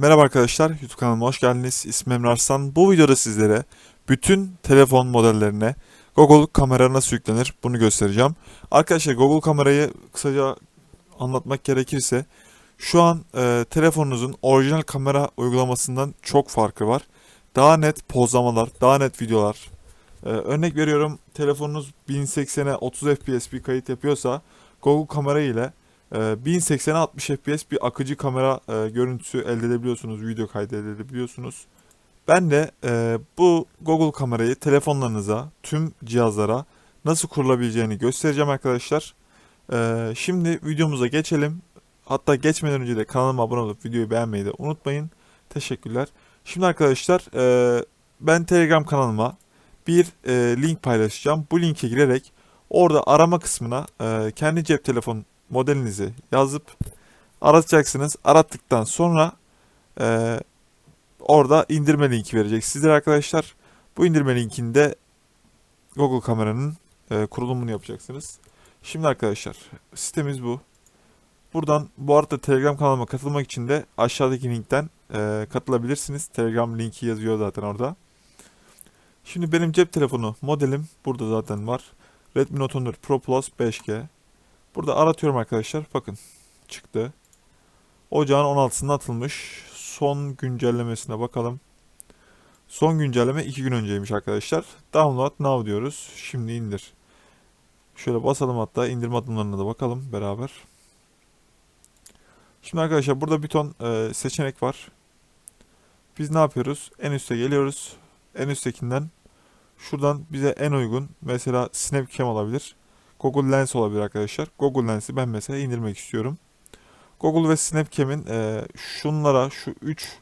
Merhaba arkadaşlar, YouTube kanalıma hoş geldiniz. İsmim Arslan. Bu videoda sizlere bütün telefon modellerine Google kamera nasıl yüklenir bunu göstereceğim. Arkadaşlar Google kamerayı kısaca anlatmak gerekirse şu an e, telefonunuzun orijinal kamera uygulamasından çok farkı var. Daha net pozlamalar, daha net videolar. E, örnek veriyorum telefonunuz 1080'e 30 fps bir kayıt yapıyorsa Google kamera ile 1080'e 60 fps bir akıcı kamera e, görüntüsü elde edebiliyorsunuz, video kaydı elde edebiliyorsunuz. Ben de e, bu Google kamerayı telefonlarınıza, tüm cihazlara nasıl kurulabileceğini göstereceğim arkadaşlar. E, şimdi videomuza geçelim. Hatta geçmeden önce de kanalıma abone olup videoyu beğenmeyi de unutmayın. Teşekkürler. Şimdi arkadaşlar e, ben Telegram kanalıma bir e, link paylaşacağım. Bu linke girerek orada arama kısmına e, kendi cep telefon modelinizi yazıp aratacaksınız. Arattıktan sonra e, orada indirme linki verecek sizlere arkadaşlar. Bu indirme linkinde Google kameranın e, kurulumunu yapacaksınız. Şimdi arkadaşlar sitemiz bu. Buradan bu arada Telegram kanalıma katılmak için de aşağıdaki linkten e, katılabilirsiniz. Telegram linki yazıyor zaten orada. Şimdi benim cep telefonu modelim burada zaten var. Redmi Note 14 Pro Plus 5G. Burada aratıyorum arkadaşlar. Bakın çıktı. Ocağın 16'sında atılmış. Son güncellemesine bakalım. Son güncelleme 2 gün önceymiş arkadaşlar. Download now diyoruz. Şimdi indir. Şöyle basalım hatta indirme adımlarına da bakalım beraber. Şimdi arkadaşlar burada bir ton e, seçenek var. Biz ne yapıyoruz? En üste geliyoruz. En üsttekinden şuradan bize en uygun mesela Snapcam olabilir. Google Lens olabilir arkadaşlar. Google Lens'i ben mesela indirmek istiyorum. Google ve Snapcam'in e, şunlara şu 3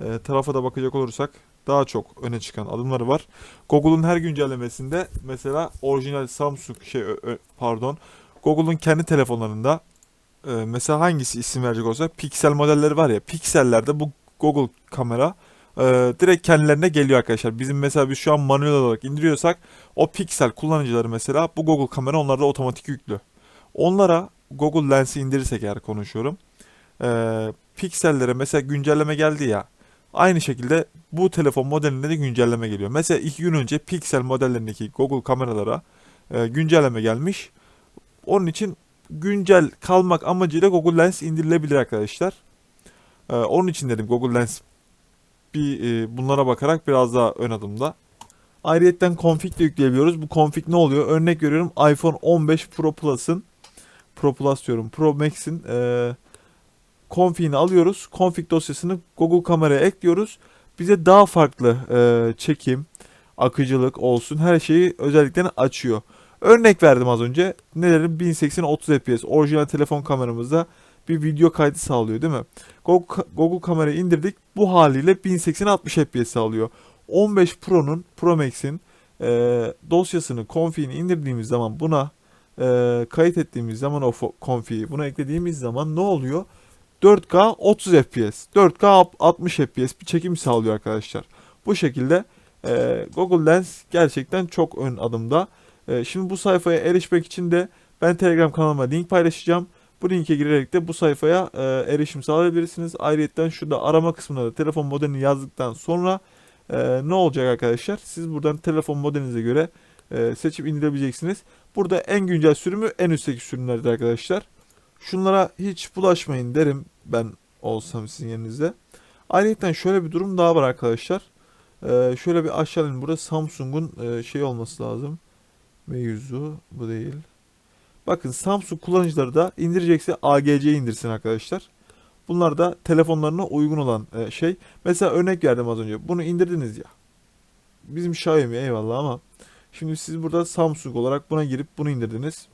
e, tarafa da bakacak olursak daha çok öne çıkan adımları var. Google'un her güncellemesinde mesela orijinal Samsung şey pardon Google'un kendi telefonlarında e, mesela hangisi isim verecek olsa Pixel modelleri var ya Pixel'lerde bu Google kamera e, direkt kendilerine geliyor arkadaşlar. Bizim mesela biz şu an manuel olarak indiriyorsak o Pixel kullanıcıları mesela bu Google kamera onlarda otomatik yüklü. Onlara Google Lens'i indirirsek eğer konuşuyorum. E, Pixel'lere mesela güncelleme geldi ya. Aynı şekilde bu telefon modelinde de güncelleme geliyor. Mesela iki gün önce Pixel modellerindeki Google kameralara e, güncelleme gelmiş. Onun için güncel kalmak amacıyla Google Lens indirilebilir arkadaşlar. E, onun için dedim Google Lens bir e, bunlara bakarak biraz daha ön adımda. Ayrıyeten config de yükleyebiliyoruz. Bu config ne oluyor? Örnek veriyorum iPhone 15 Pro Plus'ın Pro Plus diyorum. Pro Max'in e, config'ini alıyoruz. Config dosyasını Google kameraya ekliyoruz. Bize daha farklı e, çekim, akıcılık olsun her şeyi özelliklerini açıyor. Örnek verdim az önce. Nelerin 1080 30 fps orijinal telefon kameramızda bir video kaydı sağlıyor değil mi? Google, Google kamerayı indirdik. Bu haliyle 1080 60 fps sağlıyor. 15 Pro'nun Pro Max'in e, dosyasını, config'ini indirdiğimiz zaman buna e, kayıt ettiğimiz zaman o config'i buna eklediğimiz zaman ne oluyor? 4K 30 FPS, 4K 60 FPS bir çekim sağlıyor arkadaşlar. Bu şekilde e, Google Lens gerçekten çok ön adımda. E, şimdi bu sayfaya erişmek için de ben Telegram kanalıma link paylaşacağım. Bu linke girerek de bu sayfaya e, erişim sağlayabilirsiniz. Ayrıca şurada arama kısmında da telefon modelini yazdıktan sonra e, ne olacak arkadaşlar? Siz buradan telefon modelinize göre e, seçip indirebileceksiniz. Burada en güncel sürümü en üstteki sürümlerdir arkadaşlar. Şunlara hiç bulaşmayın derim ben olsam sizin yerinizde. Ayrıca şöyle bir durum daha var arkadaşlar. E, şöyle bir aşağı inin. Burada Samsung'un e, şey olması lazım. Mevzu bu değil. Bakın Samsung kullanıcıları da indirecekse AGC indirsin arkadaşlar. Bunlar da telefonlarına uygun olan e, şey. Mesela örnek verdim az önce. Bunu indirdiniz ya. Bizim Xiaomi eyvallah ama şimdi siz burada Samsung olarak buna girip bunu indirdiniz.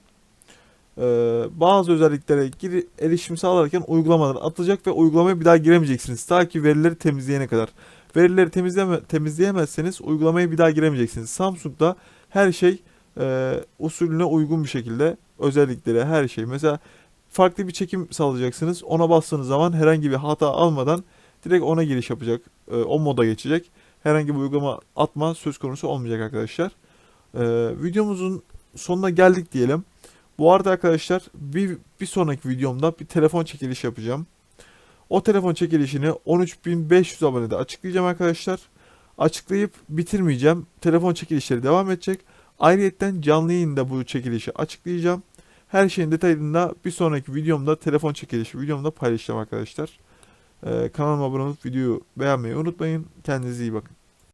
Ee, bazı özelliklere gir, erişim sağlarken uygulamalar atılacak ve uygulamaya bir daha giremeyeceksiniz. Ta ki verileri temizleyene kadar. Verileri temizleme, temizleyemezseniz uygulamaya bir daha giremeyeceksiniz. Samsung'da her şey e, usulüne uygun bir şekilde özellikleri her şey. Mesela farklı bir çekim sağlayacaksınız. Ona bastığınız zaman herhangi bir hata almadan direkt ona giriş yapacak. E, o moda geçecek. Herhangi bir uygulama atma söz konusu olmayacak arkadaşlar. E, videomuzun sonuna geldik diyelim. Bu arada arkadaşlar bir, bir sonraki videomda bir telefon çekiliş yapacağım. O telefon çekilişini 13.500 abonede açıklayacağım arkadaşlar. Açıklayıp bitirmeyeceğim. Telefon çekilişleri devam edecek. Ayrıyeten canlı yayında bu çekilişi açıklayacağım. Her şeyin detayını da bir sonraki videomda telefon çekilişi videomda paylaşacağım arkadaşlar. Ee, kanalıma abone olup videoyu beğenmeyi unutmayın. Kendinize iyi bakın.